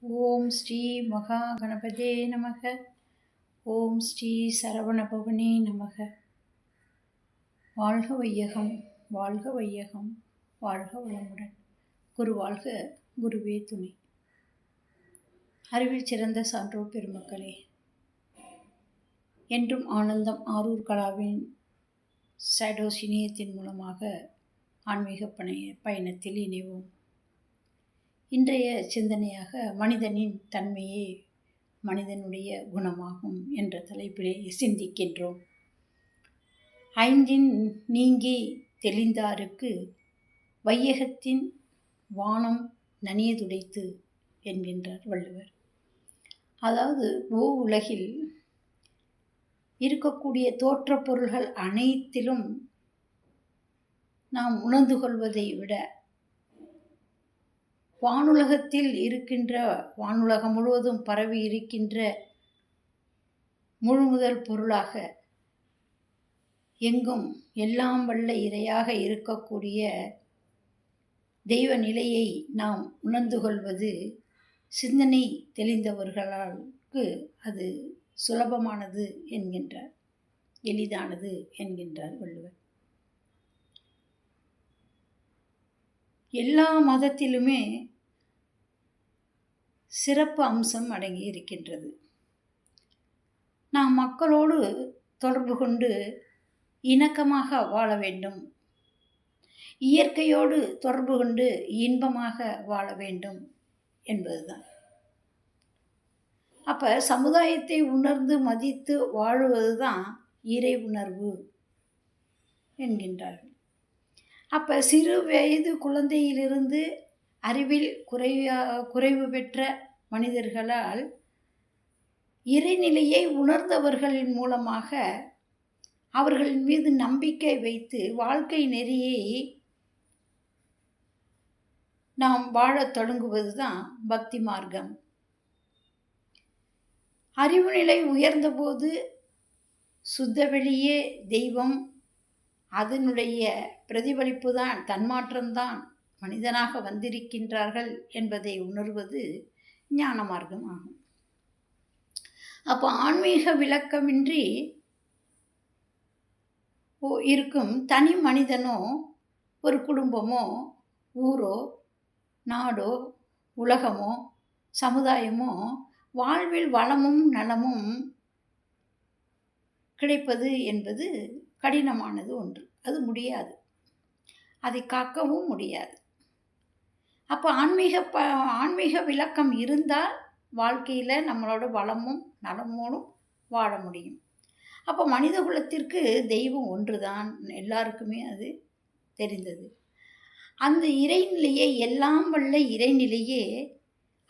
ஓம் ஸ்ரீ மகா கணபதே நமக. ஓம் ஸ்ரீ சரவணபவனே நமக. வாழ்க வையகம் வாழ்க வையகம் வாழ்க வளமுடன். குரு வாழ்க குருவே துணை. அறிவில் சிறந்த சான்றோர் பெருமக்களே என்றும் ஆனந்தம் ஆரூர் கலாவின் ஷேடோஸ் இணையத்தின் மூலமாக ஆன்மீக பணைய பயணத்தில் இணைவோம். இன்றைய சிந்தனையாக மனிதனின் தன்மையே மனிதனுடைய குணமாகும் என்ற தலைப்பிலே சிந்திக்கின்றோம். ஐந்தின் நீங்கி தெளிந்தாருக்கு வையகத்தின் வானம் நனியதுடைத்து என்கின்றார் வள்ளுவர். அதாவது ஓ உலகில் இருக்கக்கூடிய தோற்றப் பொருள்கள் அனைத்திலும் நாம் உணர்ந்து கொள்வதை விட வானுலகத்தில் இருக்கின்ற வானுலகம் முழுவதும் பரவி இருக்கின்ற முழுமுதல் பொருளாக எங்கும் எல்லாம் வல்ல இரையாக இருக்கக்கூடிய தெய்வ நிலையை நாம் உணர்ந்து கொள்வது சிந்தனை தெளிந்தவர்களுக்கு அது சுலபமானது என்கின்றார். எளிதானது என்கின்றார் வள்ளுவர். எல்லா மதத்திலுமே சிறப்பு அம்சம் அடங்கி இருக்கின்றது. நாம் மக்களோடு தொடர்பு கொண்டு இணக்கமாக வாழ வேண்டும். இயற்கையோடு தொடர்பு கொண்டு இன்பமாக வாழ வேண்டும் என்பதுதான். அப்போ சமுதாயத்தை உணர்ந்து மதித்து வாழுவது தான் இறை உணர்வு என்கின்றார்கள். அப்போ சிறு வயது குழந்தையிலிருந்து அறிவில் குறைவா குறைவு பெற்ற மனிதர்களால் இறைநிலையை உணர்ந்தவர்களின் மூலமாக அவர்களின் மீது நம்பிக்கை வைத்து வாழ்க்கை நெறியை நாம் வாழத் தொடங்குவது தான் பக்தி மார்க்கம். அறிவு நிலை உயர்ந்தபோது சுத்தவெளியே தெய்வம் அதனுடைய பிரதிபலிப்பு தான் தன்மாற்றம்தான். மனிதனாக வந்திருக்கின்றார்கள் என்பதை உணர்வது ஞான மார்க்கம் ஆகும். அப்போ ஆன்மீக விளக்கமின்றி இருக்கும் தனி மனிதனோ ஒரு குடும்பமோ ஊரோ நாடோ உலகமோ சமுதாயமோ வாழ்வில் வளமும் நலமும் கிடைப்பது என்பது கடினமானது ஒன்று. அது முடியாது. அதை காக்கவும் முடியாது. அப்போ ஆன்மீக ப ஆன்மீக விளக்கம் இருந்தால் வாழ்க்கையில் நம்மளோட வளமும் நலமோடும் வாழ முடியும். அப்போ மனித குலத்திற்கு தெய்வம் ஒன்று தான் எல்லாருக்குமே அது தெரிந்தது. அந்த இறைநிலையை எல்லாம் வல்ல இறைநிலையே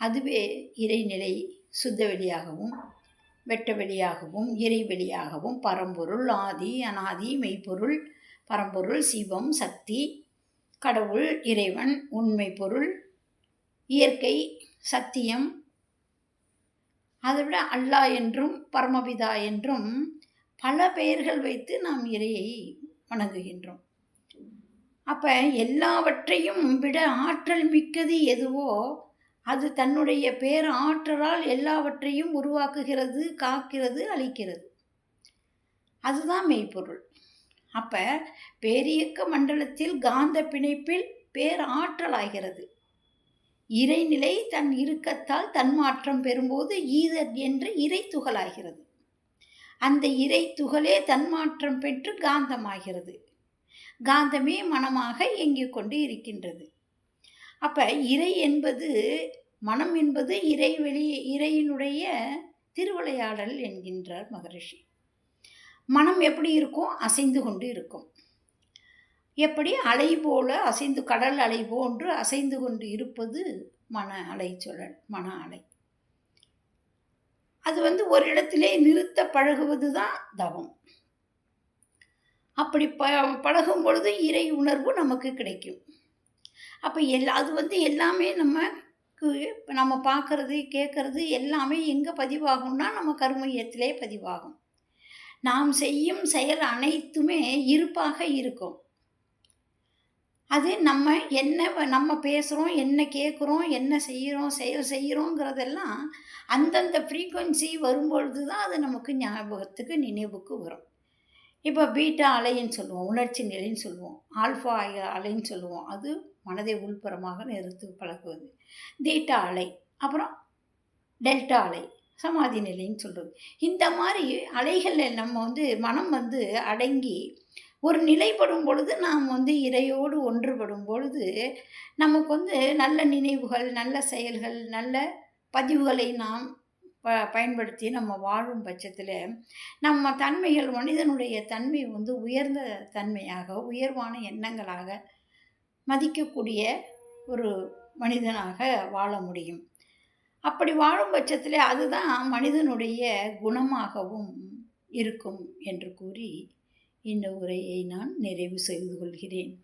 அதுவே இறைநிலை சுத்த வெளியாகவும் வெட்ட வெளியாகவும் இறைவெளியாகவும் பரம்பொருள் ஆதி அனாதி மெய்ப்பொருள் பரம்பொருள் சிவம் சக்தி கடவுள் இறைவன் உண்மை பொருள் இயற்கை சத்தியம். அதை விட அல்லா என்றும் பரமபிதா என்றும் பல பெயர்கள் வைத்து நாம் இறையை வணங்குகின்றோம். அப்போ எல்லாவற்றையும் விட ஆற்றல் மிக்கது எதுவோ அது தன்னுடைய பேர் ஆற்றலால் எல்லாவற்றையும் உருவாக்குகிறது காக்கிறது அழிக்கிறது. அதுதான் மெய்ப்பொருள். அப்போ பேரியக்க மண்டலத்தில் காந்த பிணைப்பில் பேராற்றலாகிறது. இறைநிலை தன் இறுக்கத்தால் தன்மாற்றம் பெறும்போது ஈதர் என்ற இறை துகளாகிறது. அந்த இறை துகளே தன்மாற்றம் பெற்று காந்தமாகிறது. காந்தமே மனமாக இயங்கிக் கொண்டு இருக்கின்றது. அப்போ இறை என்பது மனம் என்பது இறைவெளி இறையினுடைய திருவிளையாடல் என்கின்றார் மகரிஷி. மனம் எப்படி இருக்கும்? அசைந்து கொண்டு இருக்கும். எப்படி? அலை போல அசைந்து கடல் அலை போன்று அசைந்து கொண்டு இருப்பது மன அலை சுழல் மன அலை. அது வந்து ஒரு இடத்திலே நிறுத்த பழகுவது தான் தவம். அப்படி ப பழகும் பொழுது இறை உணர்வு நமக்கு கிடைக்கும். அப்போ எல்லா அது வந்து எல்லாமே நமக்கு நம்ம பார்க்குறது கேட்குறது எல்லாமே எங்கே பதிவாகும்னா நம்ம கர்மயத்திலே பதிவாகும். நாம் செய்யும் செயல் அனைத்துமே இருப்பாக இருக்கும் அது நம்ம என்ன வ நம்ம பேசுகிறோம், என்ன கேட்குறோம், என்ன செய்கிறோம், செயல் செய்கிறோங்கிறதெல்லாம் அந்தந்த ஃப்ரீக்குவென்சி வரும்பொழுது தான் அது நமக்கு ஞாபகத்துக்கு, நினைவுக்கு வரும். இப்போ பீட்டா அலைன்னு சொல்லுவோம். உணர்ச்சி நிலைன்னு சொல்லுவோம். ஆல்ஃபா அலைன்னு சொல்லுவோம். அது மனதை உள்புறமாக நிறுத்து பழகுவது. தீட்டா அலை. அப்புறம் டெல்டா அலை. சமாதி நிலைன்னு சொல்கிறது இந்த மாதிரி அலைகளில் நம்ம வந்து மனம் வந்து அடங்கி, ஒரு நிலைப்படும் பொழுது நாம் வந்து இறையோடு ஒன்றுபடும் பொழுது, நமக்கு வந்து நல்ல நினைவுகள், நல்ல செயல்கள், நல்ல பதிவுகளை நாம் ப பயன்படுத்தி நம்ம வாழும் பட்சத்தில் நம்ம தன்மைகள் மனிதனுடைய தன்மை வந்து உயர்ந்த தன்மையாக, உயர்வான எண்ணங்களாக மதிக்கக்கூடிய ஒரு மனிதனாக வாழ முடியும். அப்படி வாழும் பட்சத்தில் அதுதான் மனிதனுடைய குணமாகவும் இருக்கும் என்று கூறி, இந்த உரையை நான் நிறைவு செய்து கொள்கிறேன்.